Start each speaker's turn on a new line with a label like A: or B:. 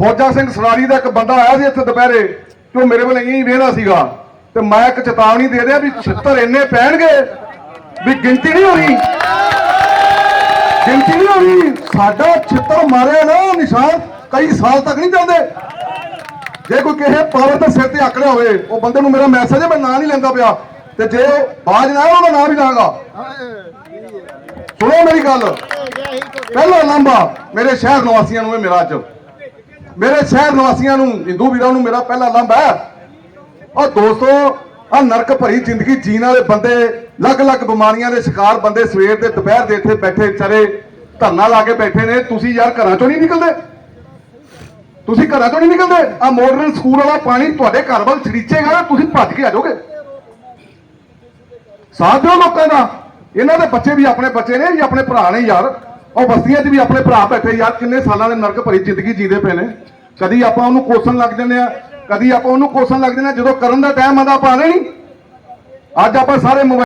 A: ਫੌਜਾ ਸਿੰਘ ਸਰਾਰੀ ਦਾ ਇੱਕ ਬੰਦਾ ਆਇਆ ਸੀ ਇੱਥੇ ਦੁਪਹਿਰੇ ਤੇ ਉਹ ਮੇਰੇ ਵੱਲ ਇਹੀ ਵੇਹਦਾ ਸੀਗਾ। ਤੇ ਮੈਂ ਇੱਕ ਚੇਤਾਵਨੀ ਦੇ ਰਿਹਾ ਵੀ ਛਿੱਤਰ ਇੰਨੇ ਪੈਣਗੇ ਵੀ ਗਿਣਤੀ ਨਹੀਂ ਹੋਣੀ। ਗਿਣਤੀ ਨਹੀਂ ਹੋਣੀ। ਸਾਡਾ ਛਿੱਤਰ ਮਾਰਿਆ ਨਾ ਨਿਸ਼ਾਨ ਕਈ ਸਾਲ ਤੱਕ ਨਹੀਂ ਜਾਂਦੇ ਜੇ ਕੋਈ ਕਿਸੇ ਪਾਵਰ ਦੇ ਸਿਰ ਤੇ ਆਕੜਿਆ ਹੋਵੇ, ਉਹ ਬੰਦੇ ਨੂੰ ਮੇਰਾ ਮੈਸੇਜ ਹੈ, ਮੈਂ ਨਾਂ ਨਹੀਂ ਲੈਂਦਾ ਪਿਆ। ਤੇ ਜੇ ਉਹ ਬਾਜ ਨਾ ਉਹਦਾ ਨਾਂ ਵੀ ਲਾਂਗਾ। ਸੁਣੋ ਮੇਰੀ ਗੱਲ। ਪਹਿਲਾ ਲੰਬਾ ਮੇਰੇ ਸ਼ਹਿਰ ਨਿਵਾਸੀਆਂ ਨੂੰ ਇਹ ਮੇਰਾ ਅੱਜ। ਮੇਰੇ ਸ਼ਹਿਰ ਨਿਵਾਸੀਆਂ ਨੂੰ, ਹਿੰਦੂ ਵੀਰਾਂ ਨੂੰ ਮੇਰਾ ਪਹਿਲਾ ਲੰਬਾ ਹੈ। ਉਹ ਦੋਸਤੋ ਆ ਨਰਕ ਭਰੀ ਜ਼ਿੰਦਗੀ ਜੀਣ ਵਾਲੇ ਬੰਦੇ, ਅਲੱਗ-ਅਲੱਗ ਬਿਮਾਰੀਆਂ ਦੇ ਸ਼ਿਕਾਰ ਬੰਦੇ ਸਵੇਰ ਦੇ, ਦੁਪਹਿਰ ਦੇ ਇੱਥੇ ਬੈਠੇ ਵਿਚਾਰੇ ਧਰਨਾ ਲਾ ਕੇ ਬੈਠੇ ਨੇ। ਤੁਸੀਂ ਯਾਰ ਘਰਾਂ ਚੋਂ ਨਹੀਂ ਨਿਕਲਦੇ? ਤੁਸੀਂ ਘਰਾਂ ਚੋਂ ਨਹੀਂ ਨਿਕਲਦੇ? ਆ ਮਾਡਰਨ ਸਕੂਲ ਵਾਲਾ ਪਾਣੀ ਤੁਹਾਡੇ ਘਰ ਵੱਲ ਛੜੀਚੇਗਾ, ਤੁਸੀਂ ਭੱਜ ਕੇ ਆ ਜਾਓਗੇ। ਸਾਥ ਦਿਓ ਲੋਕਾਂ ਦਾ। ਇਹਨਾਂ ਦੇ ਬੱਚੇ ਵੀ ਆਪਣੇ ਬੱਚੇ ਨੇ ਵੀ ਆਪਣੇ ਭਰਾ ਨੇ ਯਾਰ। ਉਹ ਬਸਤੀਆਂ 'ਚ ਵੀ ਆਪਣੇ ਭਰਾ ਬੈਠੇ, ਯਾਰ ਕਿੰਨੇ ਸਾਲਾਂ ਦੇ ਨਰਕ ਭਰੀ ਜ਼ਿੰਦਗੀ ਜੀਦੇ ਪਏ ਨੇ। ਕਦੀ ਆਪਾਂ ਉਹਨੂੰ ਕੋਸਣ ਲੱਗ ਜਾਂਦੇ ਆ ਕਦੀ ਆਪਾਂ ਉਹਨੂੰ ਕੋਸਣ ਲੱਗ ਜਾਂਦੇ ਆ ਜਦੋਂ ਕਰਨ ਦਾ ਟਾਈਮ ਆਉਂਦਾ ਆਪਾਂ ਆਉਂਦੇ ਨਹੀਂ ਅੱਜ ਆਪਾਂ ਸਾਰੇ ਮੋਬਾਈਲ